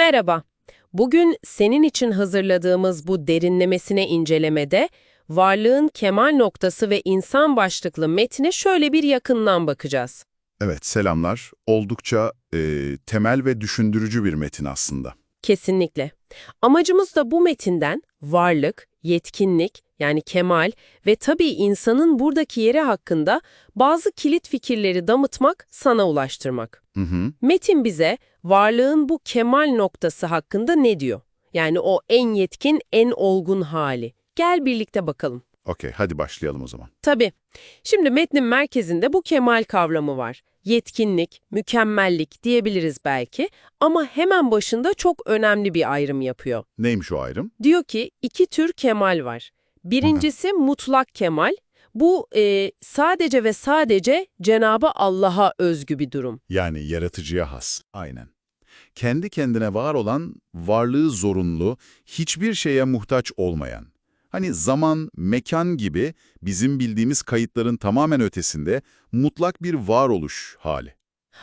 Merhaba. Bugün senin için hazırladığımız bu derinlemesine incelemede varlığın kemal noktası ve insan başlıklı metine şöyle bir yakından bakacağız. Evet, selamlar. Oldukça e, temel ve düşündürücü bir metin aslında. Kesinlikle. Amacımız da bu metinden varlık, yetkinlik yani kemal ve tabii insanın buradaki yeri hakkında bazı kilit fikirleri damıtmak, sana ulaştırmak. Hı hı. Metin bize varlığın bu kemal noktası hakkında ne diyor? Yani o en yetkin, en olgun hali. Gel birlikte bakalım. Okey, hadi başlayalım o zaman. Tabii. Şimdi metnin merkezinde bu kemal kavramı var. Yetkinlik, mükemmellik diyebiliriz belki ama hemen başında çok önemli bir ayrım yapıyor. Neymiş o ayrım? Diyor ki iki tür kemal var. Birincisi mutlak kemal. Bu e, sadece ve sadece Cenabı Allah'a özgü bir durum. Yani yaratıcıya has. Aynen. Kendi kendine var olan, varlığı zorunlu, hiçbir şeye muhtaç olmayan. Hani zaman, mekan gibi bizim bildiğimiz kayıtların tamamen ötesinde mutlak bir varoluş hali.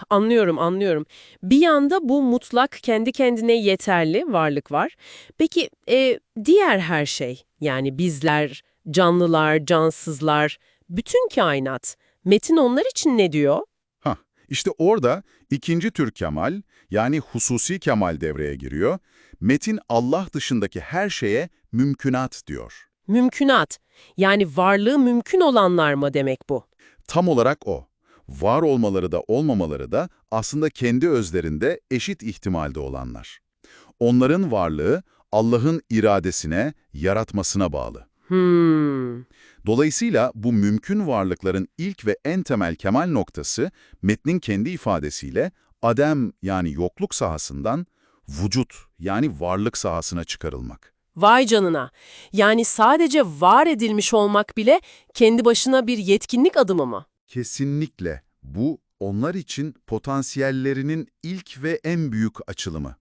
Anlıyorum, anlıyorum. Bir yanda bu mutlak kendi kendine yeterli varlık var. Peki e, diğer her şey yani bizler, canlılar, cansızlar, bütün kainat, Metin onlar için ne diyor? Hah, işte orada ikinci tür kemal, yani hususi kemal devreye giriyor. Metin Allah dışındaki her şeye mümkünat diyor. Mümkünat. Yani varlığı mümkün olanlar mı demek bu? Tam olarak o. Var olmaları da olmamaları da aslında kendi özlerinde eşit ihtimalde olanlar. Onların varlığı Allah'ın iradesine, yaratmasına bağlı. Hmm. Dolayısıyla bu mümkün varlıkların ilk ve en temel kemal noktası metnin kendi ifadesiyle adem yani yokluk sahasından vücut yani varlık sahasına çıkarılmak. Vay canına. Yani sadece var edilmiş olmak bile kendi başına bir yetkinlik adımı mı? Kesinlikle bu onlar için potansiyellerinin ilk ve en büyük açılımı.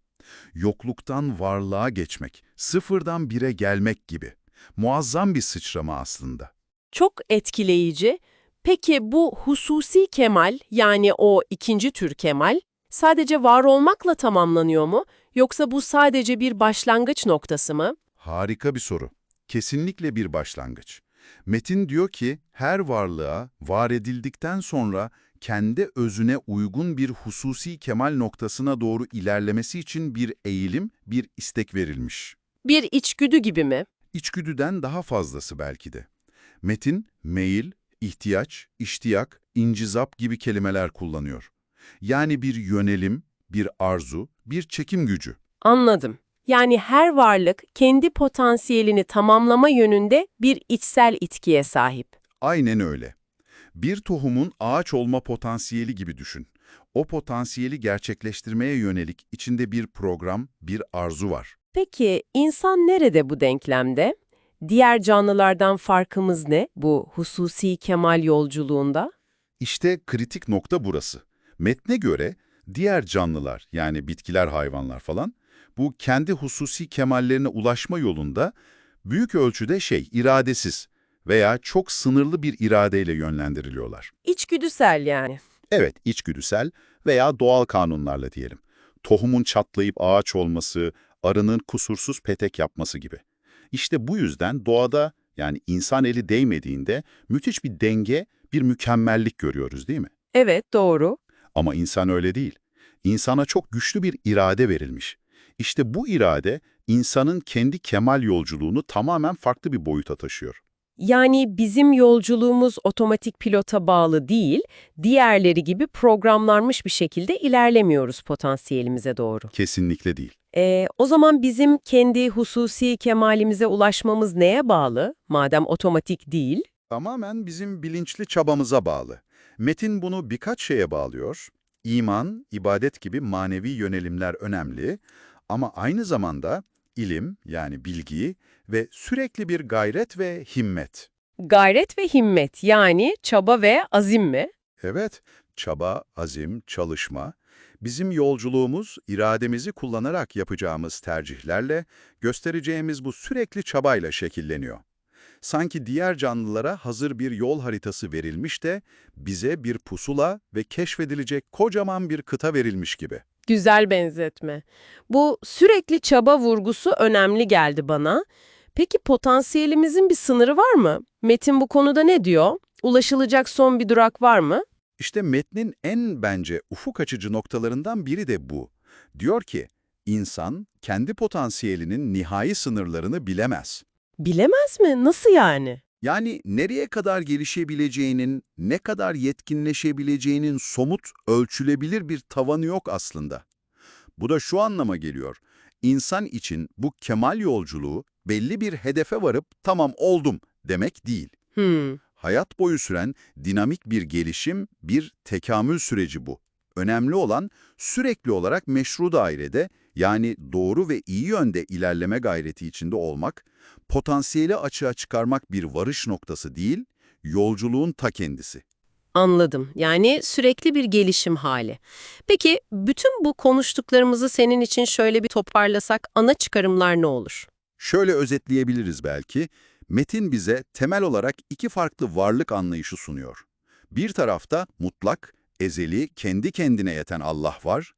Yokluktan varlığa geçmek, sıfırdan bire gelmek gibi. Muazzam bir sıçrama aslında. Çok etkileyici. Peki bu hususi kemal yani o ikinci tür kemal sadece var olmakla tamamlanıyor mu? Yoksa bu sadece bir başlangıç noktası mı? Harika bir soru. Kesinlikle bir başlangıç. Metin diyor ki her varlığa var edildikten sonra kendi özüne uygun bir hususi kemal noktasına doğru ilerlemesi için bir eğilim, bir istek verilmiş. Bir içgüdü gibi mi? İçgüdüden daha fazlası belki de. Metin, meyil, ihtiyaç, iştiyak, incizap gibi kelimeler kullanıyor. Yani bir yönelim, bir arzu, bir çekim gücü. Anladım. Yani her varlık kendi potansiyelini tamamlama yönünde bir içsel itkiye sahip. Aynen öyle. Bir tohumun ağaç olma potansiyeli gibi düşün. O potansiyeli gerçekleştirmeye yönelik içinde bir program, bir arzu var. Peki insan nerede bu denklemde? Diğer canlılardan farkımız ne bu hususi kemal yolculuğunda? İşte kritik nokta burası. Metne göre diğer canlılar yani bitkiler, hayvanlar falan bu kendi hususi kemallerine ulaşma yolunda büyük ölçüde şey, iradesiz veya çok sınırlı bir iradeyle yönlendiriliyorlar. İçgüdüsel yani. Evet, içgüdüsel veya doğal kanunlarla diyelim. Tohumun çatlayıp ağaç olması, arının kusursuz petek yapması gibi. İşte bu yüzden doğada yani insan eli değmediğinde müthiş bir denge, bir mükemmellik görüyoruz değil mi? Evet doğru. Ama insan öyle değil. İnsana çok güçlü bir irade verilmiş. İşte bu irade insanın kendi kemal yolculuğunu tamamen farklı bir boyuta taşıyor. Yani bizim yolculuğumuz otomatik pilota bağlı değil, diğerleri gibi programlanmış bir şekilde ilerlemiyoruz potansiyelimize doğru. Kesinlikle değil. Ee, o zaman bizim kendi hususi kemalimize ulaşmamız neye bağlı? Madem otomatik değil. Tamamen bizim bilinçli çabamıza bağlı. Metin bunu birkaç şeye bağlıyor. İman, ibadet gibi manevi yönelimler önemli ama aynı zamanda ilim yani bilgi ve sürekli bir gayret ve himmet. Gayret ve himmet yani çaba ve azim mi? Evet, çaba, azim, çalışma. Bizim yolculuğumuz irademizi kullanarak yapacağımız tercihlerle, göstereceğimiz bu sürekli çabayla şekilleniyor. Sanki diğer canlılara hazır bir yol haritası verilmiş de bize bir pusula ve keşfedilecek kocaman bir kıta verilmiş gibi. Güzel benzetme. Bu sürekli çaba vurgusu önemli geldi bana. Peki potansiyelimizin bir sınırı var mı? Metin bu konuda ne diyor? Ulaşılacak son bir durak var mı? İşte metnin en bence ufuk açıcı noktalarından biri de bu. Diyor ki, insan kendi potansiyelinin nihai sınırlarını bilemez. Bilemez mi? Nasıl yani? Yani nereye kadar gelişebileceğinin, ne kadar yetkinleşebileceğinin somut, ölçülebilir bir tavanı yok aslında. Bu da şu anlama geliyor. İnsan için bu kemal yolculuğu belli bir hedefe varıp tamam oldum demek değil. Hmm, Hayat boyu süren dinamik bir gelişim, bir tekamül süreci bu. Önemli olan sürekli olarak meşru dairede yani doğru ve iyi yönde ilerleme gayreti içinde olmak, potansiyeli açığa çıkarmak bir varış noktası değil, yolculuğun ta kendisi. anladım. Yani sürekli bir gelişim hali. Peki bütün bu konuştuklarımızı senin için şöyle bir toparlasak ana çıkarımlar ne olur? Şöyle özetleyebiliriz belki, metin bize temel olarak iki farklı varlık anlayışı sunuyor. Bir tarafta mutlak, ezeli, kendi kendine yeten Allah var,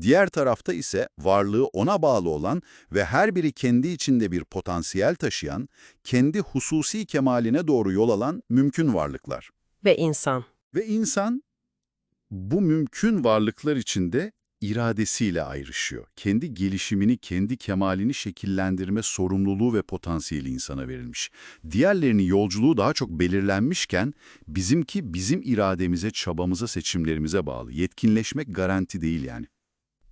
diğer tarafta ise varlığı ona bağlı olan ve her biri kendi içinde bir potansiyel taşıyan, kendi hususi kemaline doğru yol alan mümkün varlıklar. Ve insan. Ve insan bu mümkün varlıklar içinde iradesiyle ayrışıyor. Kendi gelişimini, kendi kemalini şekillendirme sorumluluğu ve potansiyeli insana verilmiş. Diğerlerinin yolculuğu daha çok belirlenmişken bizimki bizim irademize, çabamıza, seçimlerimize bağlı. Yetkinleşmek garanti değil yani.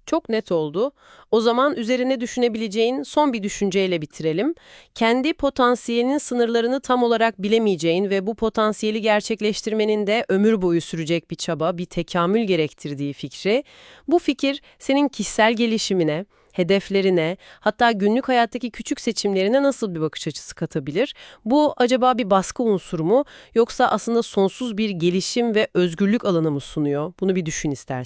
Çok net oldu. O zaman üzerine düşünebileceğin son bir düşünceyle bitirelim. Kendi potansiyelinin sınırlarını tam olarak bilemeyeceğin ve bu potansiyeli gerçekleştirmenin de ömür boyu sürecek bir çaba, bir tekamül gerektirdiği fikri. Bu fikir senin kişisel gelişimine, hedeflerine, hatta günlük hayattaki küçük seçimlerine nasıl bir bakış açısı katabilir? Bu acaba bir baskı unsuru mu yoksa aslında sonsuz bir gelişim ve özgürlük alanı mı sunuyor? Bunu bir düşün istersen.